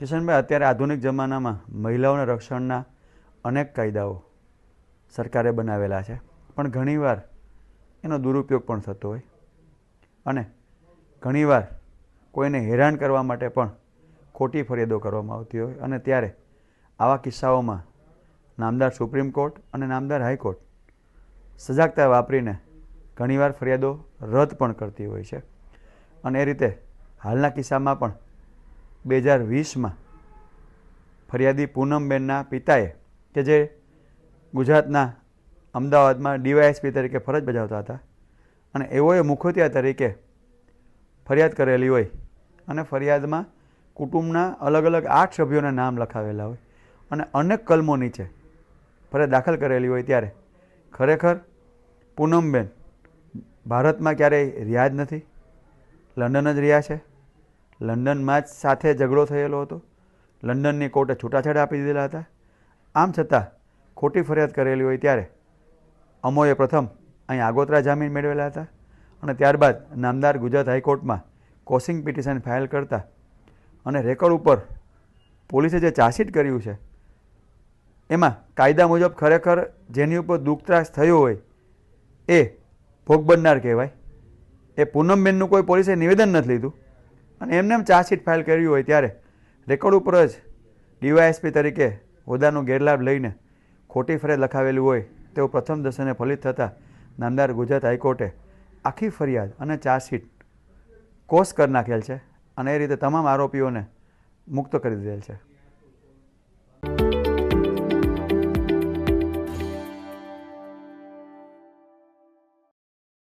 કિશનભાઈ, અત્યારે આધુનિક જમાનામાં મહિલાઓના રક્ષણના અનેક કાયદાઓ સરકારે બનાવેલા છે. પણ ઘણીવાર એનો દુરુપયોગ પણ થતો હોય. અને ઘણીવાર કોઈને હેરાન કરવા માટે પણ ખોટી ફરિયાદો કરવામાં આવતી હોય. અને ત્યારે આવા કિસ્સાઓમાં નામદાર સુપ્રીમ કોર્ટ અને નામદાર હાઈકોર્ટ સજાગતા વાપરીને ઘણીવાર ફરિયાદો રદ પણ કરતી હોય છે. અને એ રીતે હાલના કિસ્સામાં પણ બે હજાર વીસમાં ફરિયાદી પૂનમબેનના પિતાએ, કે જે ગુજરાતના અમદાવાદમાં ડીવાયએસપી તરીકે ફરજ બજાવતા હતા, અને એઓએ મુખોતિયા તરીકે ફરિયાદ કરેલી હોય અને ફરિયાદમાં કુટુંબના અલગ અલગ આઠ સભ્યોના નામ લખાવેલા હોય અને અનેક કલમો નીચે ફરિયાદ દાખલ કરેલી હોય ત્યારે ખરેખર પૂનમબેન ભારતમાં ક્યારેય રહ્યા જ નથી, લંડન જ રહ્યા છે લંડનમાં જ સાથે ઝઘડો થયેલો હતો. લંડનની કોર્ટે છૂટાછેડા આપી દીધેલા હતા. આમ છતાં, ખોટી ફરિયાદ કરેલી હોય ત્યારે અમોએ પ્રથમ અહીં આગોતરા જામીન મેળવેલા હતા અને ત્યારબાદ નામદાર ગુજરાત હાઈકોર્ટમાં કોસિંગ પિટિશન ફાઇલ કરતા અને રેકોર્ડ ઉપર પોલીસે જે ચાર્જશીટ કર્યું છે, એમાં કાયદા મુજબ ખરેખર જેની ઉપર દુઃખ ત્રાસ થયો હોય એ ભોગ બનનાર કહેવાય. એ પૂનમબેનનું કોઈ પોલીસે નિવેદન નથી લીધું. અને એમને એમ ચાર્જશીટ ફાઇલ કર્યું હોય ત્યારે. રેકોર્ડ ઉપર જ ડીવાયએસપી તરીકે હોદ્દાનો ગેરલાભ લઈને ખોટી ફરિયાદ લખાવેલું હોય. તેવું પ્રથમ દર્શને ફલિત થતાં નામદાર ગુજરાત હાઈકોર્ટે આખી ફરિયાદ અને ચાર્જશીટ કોસ કરી નાખેલ છે અને એ રીતે તમામ આરોપીઓને મુક્ત કરી દીધેલ છે.